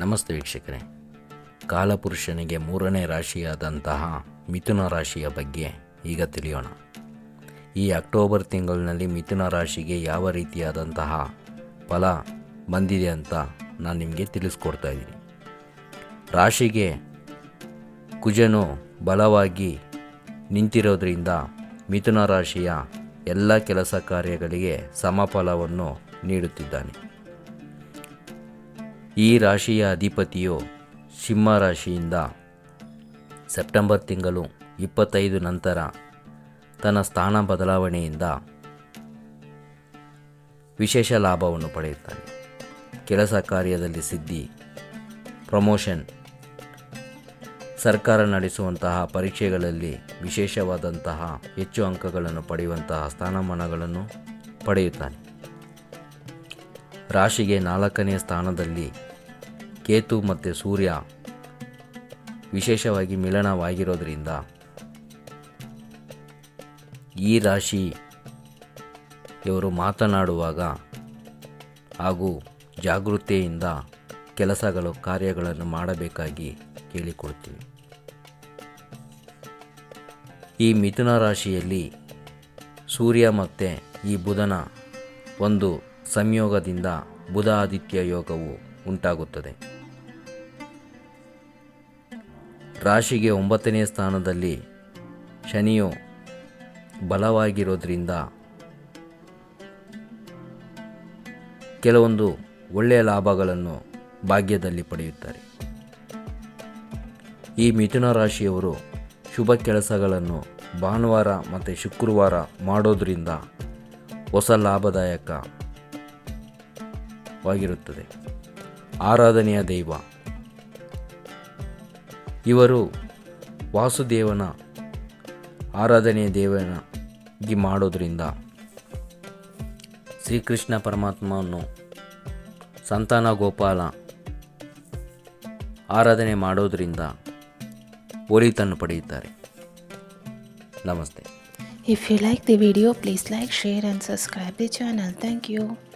ನಮಸ್ತೆ ವೀಕ್ಷಕರೇ. ಕಾಲಪುರುಷನಿಗೆ ಮೂರನೇ ರಾಶಿಯಾದಂತಹ ಮಿಥುನ ರಾಶಿಯ ಬಗ್ಗೆ ಈಗ ತಿಳಿಯೋಣ. ಈ ಅಕ್ಟೋಬರ್ ತಿಂಗಳಿನಲ್ಲಿ ಮಿಥುನ ರಾಶಿಗೆ ಯಾವ ರೀತಿಯಾದಂತಹ ಫಲ ಬಂದಿದೆ ಅಂತ ನಾನು ನಿಮಗೆ ತಿಳಿಸ್ಕೊಡ್ತಾ ಇದ್ದೀನಿ. ರಾಶಿಗೆ ಕುಜನು ಬಲವಾಗಿ ನಿಂತಿರೋದ್ರಿಂದ ಮಿಥುನ ರಾಶಿಯ ಎಲ್ಲ ಕೆಲಸ ಕಾರ್ಯಗಳಿಗೆ ಸಮಫಲವನ್ನು ನೀಡುತ್ತಿದ್ದಾನೆ. ಈ ರಾಶಿಯ ಅಧಿಪತಿಯು ಸಿಂಹ ರಾಶಿಯಿಂದ ಸೆಪ್ಟೆಂಬರ್ ತಿಂಗಳು ಇಪ್ಪತ್ತೈದು ನಂತರ ತನ್ನ ಸ್ಥಾನ ಬದಲಾವಣೆಯಿಂದ ವಿಶೇಷ ಲಾಭವನ್ನು ಪಡೆಯುತ್ತಾನೆ. ಕೆಲಸ ಕಾರ್ಯದಲ್ಲಿ ಸಿದ್ಧಿ, ಪ್ರಮೋಷನ್, ಸರ್ಕಾರ ನಡೆಸುವಂತಹ ಪರೀಕ್ಷೆಗಳಲ್ಲಿ ವಿಶೇಷವಾದಂತಹ ಹೆಚ್ಚು ಅಂಕಗಳನ್ನು ಪಡೆಯುವಂತಹ ಸ್ಥಾನಮಾನಗಳನ್ನು ಪಡೆಯುತ್ತಾನೆ. ರಾಶಿಗೆ ನಾಲ್ಕನೇ ಸ್ಥಾನದಲ್ಲಿ ಕೇತು ಮತ್ತು ಸೂರ್ಯ ವಿಶೇಷವಾಗಿ ಮಿಲನವಾಗಿರೋದ್ರಿಂದ ಈ ರಾಶಿ ಇವರು ಮಾತನಾಡುವಾಗ ಹಾಗೂ ಜಾಗೃತಿಯಿಂದ ಕೆಲಸಗಳು, ಕಾರ್ಯಗಳನ್ನು ಮಾಡಬೇಕಾಗಿ ಕೇಳಿಕೊಡ್ತೀವಿ ಈ ಮಿಥುನ ರಾಶಿಯಲ್ಲಿ ಸೂರ್ಯ ಮತ್ತು ಈ ಬುಧನ ಒಂದು ಸಂಯೋಗದಿಂದ ಬುಧಾದಿತ್ಯ ಯೋಗವು ಉಂಟಾಗುತ್ತದೆ. ರಾಶಿಗೆ ಒಂಬತ್ತನೇ ಸ್ಥಾನದಲ್ಲಿ ಶನಿಯು ಬಲವಾಗಿರೋದ್ರಿಂದ ಕೆಲವೊಂದು ಒಳ್ಳೆಯ ಲಾಭಗಳನ್ನು ಭಾಗ್ಯದಲ್ಲಿ ಪಡೆಯುತ್ತಾರೆ. ಈ ಮಿಥುನ ರಾಶಿಯವರು ಶುಭ ಕೆಲಸಗಳನ್ನು ಭಾನುವಾರ ಮತ್ತು ಶುಕ್ರವಾರ ಮಾಡೋದರಿಂದ ಹೊಸ ಲಾಭದಾಯಕವಾಗಿರುತ್ತದೆ ಆರಾಧನೆಯ ದೈವ. ಇವರು ವಾಸುದೇವನ ಆರಾಧನೆಯ ದೇವನಾಗಿ ಮಾಡೋದರಿಂದ ಶ್ರೀಕೃಷ್ಣ ಪರಮಾತ್ಮವನ್ನು ಸಂತಾನ ಗೋಪಾಲ ಆರಾಧನೆ ಮಾಡೋದರಿಂದ ಒಲಿತನ್ನು ಪಡೆಯುತ್ತಾರೆ. ನಮಸ್ತೆ. If you like the video please like share and subscribe the channel thank you.